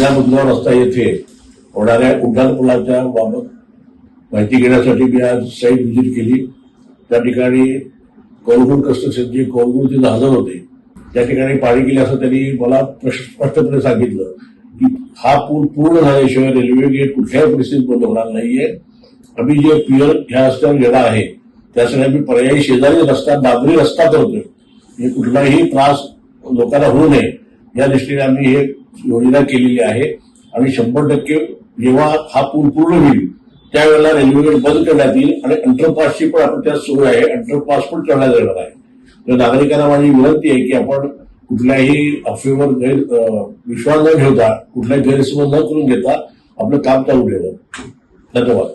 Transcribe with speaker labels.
Speaker 1: जुन्या बुधगाव रस्ता येथे होणाऱ्या उड्डाण पुलाच्या बाबत माहिती घेण्यासाठी मी आज साईट व्हिजिट केली. त्या ठिकाणी कोलगुड कन्स्ट्रक्शनचे कोलगुड तिथं हजर होते. त्या ठिकाणी पाणी गेले असं त्यांनी मला स्पष्टपणे सांगितलं की हा पूल पूर्ण झाल्याशिवाय रेल्वे गेट कुठल्याही परिस्थितीत बंद होणार नाहीये. आम्ही जे पियर ह्या रस्त्यावर गेला आहे त्यासाठी आम्ही पर्यायी शेजारी रस्ता दादरी रस्ता करतोय. म्हणजे कुठलाही त्रास लोकांना होऊ नये. या दृष्टीने आम्ही हे योजना केलेली आहे आणि शंभर टक्के जेव्हा हा पूल पूर्ण होईल त्यावेळेला रेल्वे बंद करण्यात येईल आणि अंडरपासची पण आपण त्यात सोय आहे अंडरपास पण करण्यात येणार आहे. तर नागरिकांना माझी विनंती आहे की आपण कुठल्याही अफवेवर गैर विश्वास न ठेवता कुठलाही गैरसमज न करून घेता आपलं काम चालू ठेवा. धन्यवाद.